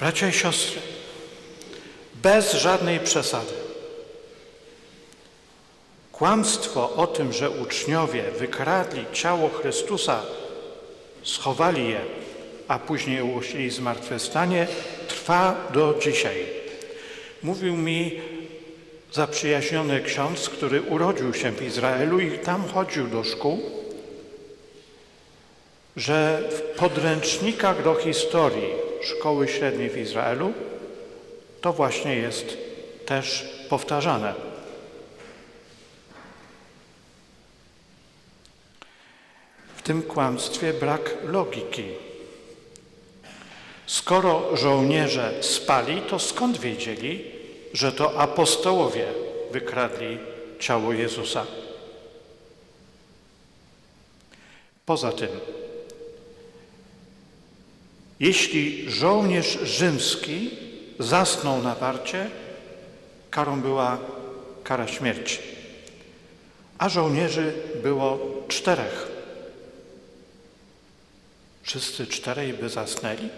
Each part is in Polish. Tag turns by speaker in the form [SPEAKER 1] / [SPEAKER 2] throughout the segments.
[SPEAKER 1] Bracia i siostry, bez żadnej przesady. Kłamstwo o tym, że uczniowie wykradli ciało Chrystusa, schowali je, a później ogłosili zmartwychwstanie, trwa do dzisiaj. Mówił mi zaprzyjaźniony ksiądz, który urodził się w Izraelu i tam chodził do szkół, że w podręcznikach do historii szkoły średniej w Izraelu to właśnie jest też powtarzane. W tym kłamstwie brak logiki. Skoro żołnierze spali, to skąd wiedzieli, że to apostołowie wykradli ciało Jezusa? Poza tym, jeśli żołnierz rzymski zasnął na warcie, karą była kara śmierci. A żołnierzy było czterech. Wszyscy czterej by zasnęli?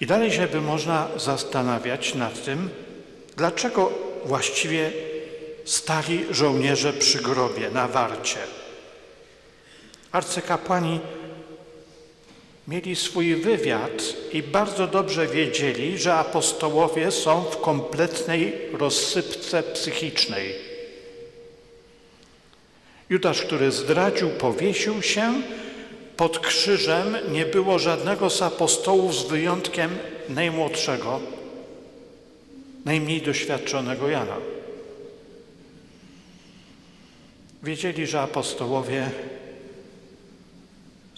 [SPEAKER 1] I dalej się by można zastanawiać nad tym, dlaczego właściwie stali żołnierze przy grobie na warcie. Arcykapłani mieli swój wywiad i bardzo dobrze wiedzieli, że apostołowie są w kompletnej rozsypce psychicznej. Judasz, który zdradził, powiesił się, pod krzyżem nie było żadnego z apostołów z wyjątkiem najmłodszego, najmniej doświadczonego Jana. Wiedzieli, że apostołowie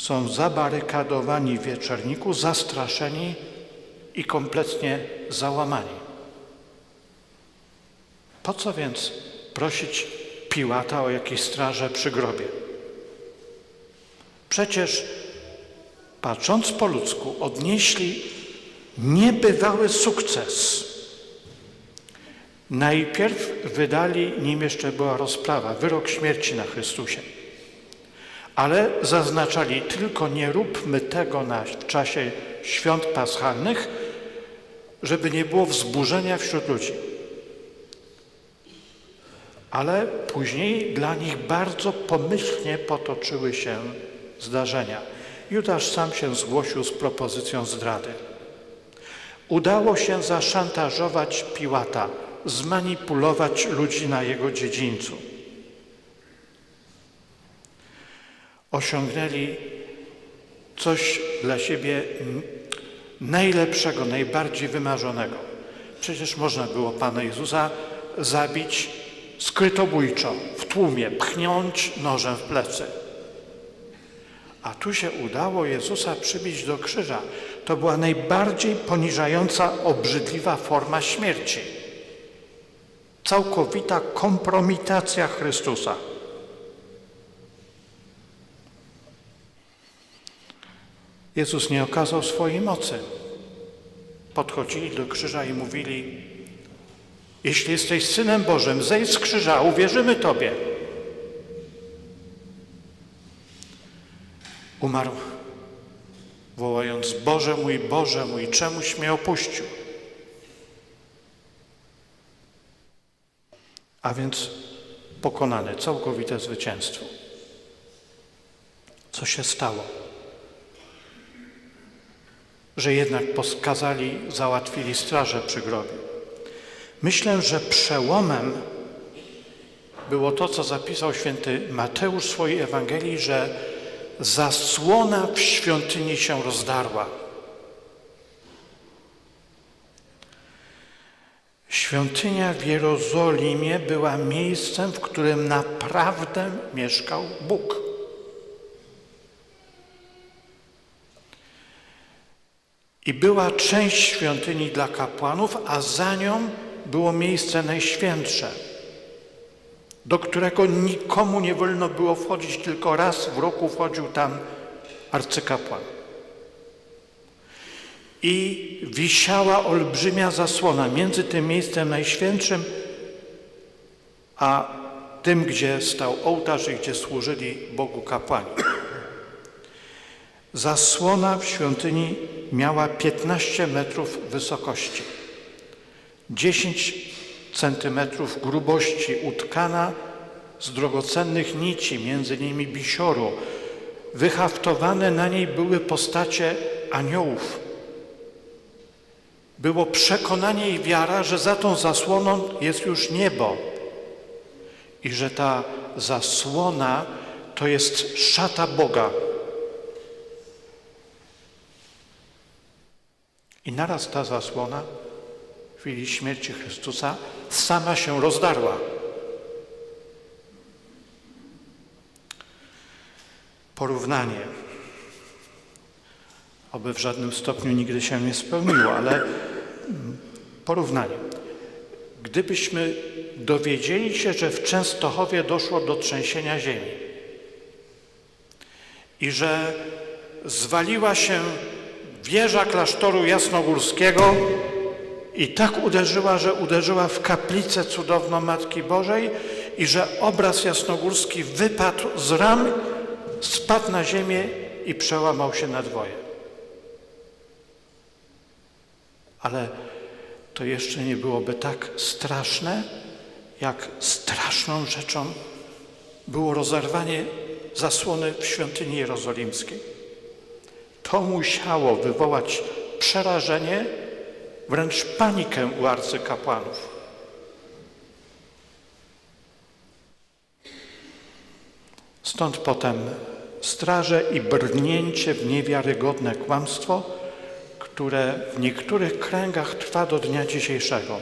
[SPEAKER 1] są zabarykadowani w wieczorniku, zastraszeni i kompletnie załamani. Po co więc prosić Piłata o jakieś straże przy grobie? Przecież, patrząc po ludzku, odnieśli niebywały sukces. Najpierw wydali, nim jeszcze była rozprawa, wyrok śmierci na Chrystusie. Ale zaznaczali tylko nie róbmy tego na czasie świąt paschalnych, żeby nie było wzburzenia wśród ludzi. Ale później dla nich bardzo pomyślnie potoczyły się zdarzenia. Judasz sam się zgłosił z propozycją zdrady. Udało się zaszantażować Piłata, zmanipulować ludzi na jego dziedzińcu. Osiągnęli coś dla siebie najlepszego, najbardziej wymarzonego. Przecież można było Pana Jezusa zabić skrytobójczo, w tłumie, pchnąć nożem w plecy. A tu się udało Jezusa przybić do krzyża. To była najbardziej poniżająca, obrzydliwa forma śmierci. Całkowita kompromitacja Chrystusa. Jezus nie okazał swojej mocy. Podchodzili do krzyża i mówili: Jeśli jesteś synem Bożym, zejdź z krzyża, uwierzymy Tobie. Umarł, wołając: Boże mój, Boże mój, czemuś mnie opuścił? A więc pokonane, całkowite zwycięstwo. Co się stało? Że jednak poskazali, załatwili strażę przy grobie. Myślę, że przełomem było to, co zapisał święty Mateusz w swojej Ewangelii, że zasłona w świątyni się rozdarła. Świątynia w Jerozolimie była miejscem, w którym naprawdę mieszkał Bóg. I była część świątyni dla kapłanów, a za nią było miejsce najświętsze do którego nikomu nie wolno było wchodzić, tylko raz w roku wchodził tam arcykapłan. I wisiała olbrzymia zasłona między tym miejscem najświętszym, a tym, gdzie stał ołtarz i gdzie służyli Bogu kapłani. Zasłona w świątyni miała 15 metrów wysokości, 10 centymetrów grubości, utkana z drogocennych nici, między innymi bisioru. Wyhaftowane na niej były postacie aniołów. Było przekonanie i wiara, że za tą zasłoną jest już niebo i że ta zasłona to jest szata Boga. I naraz ta zasłona w chwili śmierci Chrystusa sama się rozdarła. Porównanie. Oby w żadnym stopniu nigdy się nie spełniło, ale mm, porównanie. Gdybyśmy dowiedzieli się, że w Częstochowie doszło do trzęsienia ziemi i że zwaliła się wieża klasztoru jasnogórskiego i tak uderzyła, że uderzyła w kaplicę cudowną Matki Bożej i że obraz jasnogórski wypadł z ram, spadł na ziemię i przełamał się na dwoje. Ale to jeszcze nie byłoby tak straszne, jak straszną rzeczą było rozerwanie zasłony w świątyni jerozolimskiej. To musiało wywołać przerażenie, wręcz panikę u arcykapłanów. Stąd potem straże i brnięcie w niewiarygodne kłamstwo, które w niektórych kręgach trwa do dnia dzisiejszego.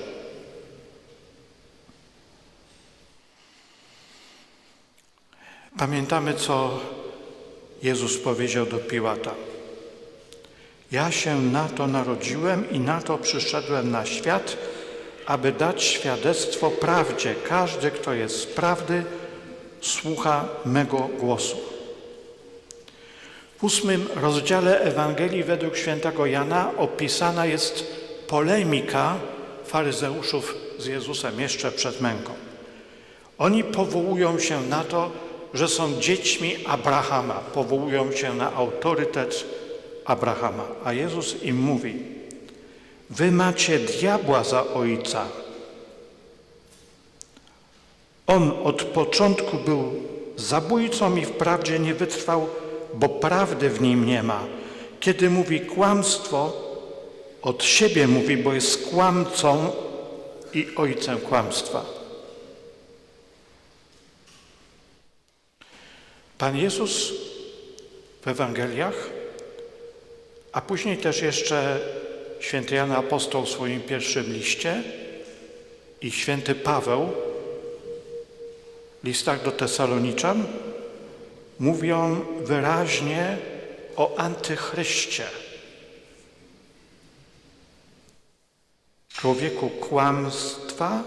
[SPEAKER 1] Pamiętamy, co Jezus powiedział do Piłata. Ja się na to narodziłem i na to przyszedłem na świat, aby dać świadectwo prawdzie. Każdy, kto jest z prawdy, słucha mego głosu. W ósmym rozdziale Ewangelii według świętego Jana opisana jest polemika faryzeuszów z Jezusem jeszcze przed męką. Oni powołują się na to, że są dziećmi Abrahama, powołują się na autorytet Abrahama. A Jezus im mówi: Wy macie diabła za ojca. On od początku był zabójcą i wprawdzie nie wytrwał, bo prawdy w nim nie ma. Kiedy mówi kłamstwo, od siebie mówi, bo jest kłamcą i ojcem kłamstwa. Pan Jezus w Ewangeliach, a później też jeszcze święty Jan Apostoł w swoim pierwszym liście i święty Paweł w listach do Tesaloniczan mówią wyraźnie o antychryście. Człowieku kłamstwa,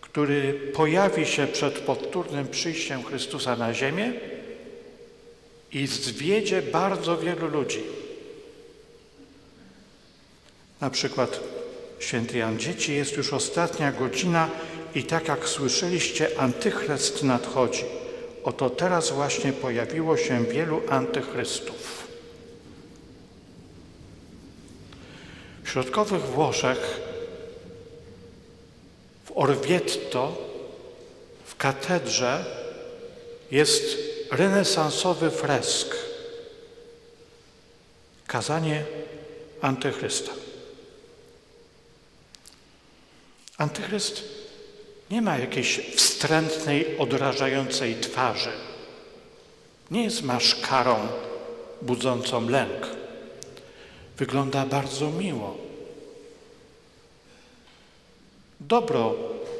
[SPEAKER 1] który pojawi się przed powtórnym przyjściem Chrystusa na ziemię i zwiedzie bardzo wielu ludzi. Na przykład święty Jan Dzieci jest już ostatnia godzina i tak jak słyszeliście, antychryst nadchodzi. Oto teraz właśnie pojawiło się wielu antychrystów. W środkowych Włoszech, w Orvieto, w katedrze jest renesansowy fresk. Kazanie antychrysta. Antychryst nie ma jakiejś wstrętnej, odrażającej twarzy. Nie jest maszkarą budzącą lęk. Wygląda bardzo miło. Dobro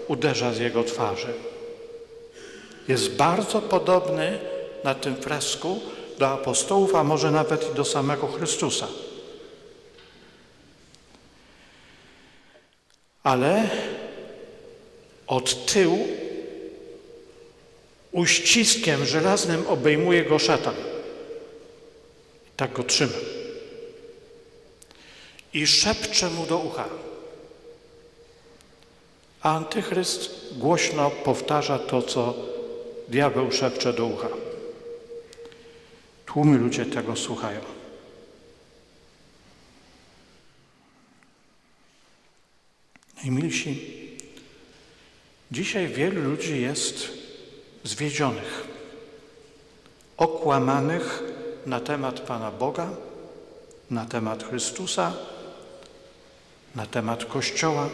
[SPEAKER 1] uderza z jego twarzy. Jest bardzo podobny na tym fresku do apostołów, a może nawet i do samego Chrystusa. Ale od tyłu uściskiem żelaznym obejmuje go szatan. Tak go trzyma. I szepcze mu do ucha. A antychryst głośno powtarza to, co diabeł szepcze do ucha. Tłumy ludzie tego słuchają. Najmilsi, dzisiaj wielu ludzi jest zwiedzionych, okłamanych na temat Pana Boga, na temat Chrystusa, na temat Kościoła,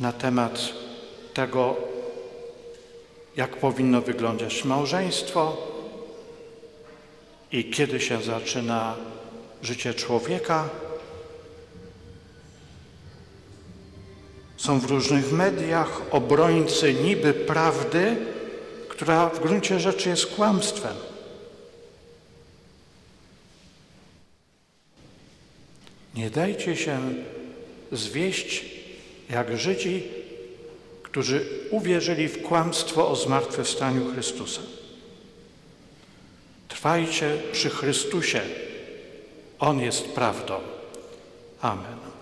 [SPEAKER 1] na temat tego, jak powinno wyglądać małżeństwo i kiedy się zaczyna życie człowieka. Są w różnych mediach obrońcy niby prawdy, która w gruncie rzeczy jest kłamstwem. Nie dajcie się zwieść jak Żydzi, którzy uwierzyli w kłamstwo o zmartwychwstaniu Chrystusa. Trwajcie przy Chrystusie. On jest prawdą. Amen.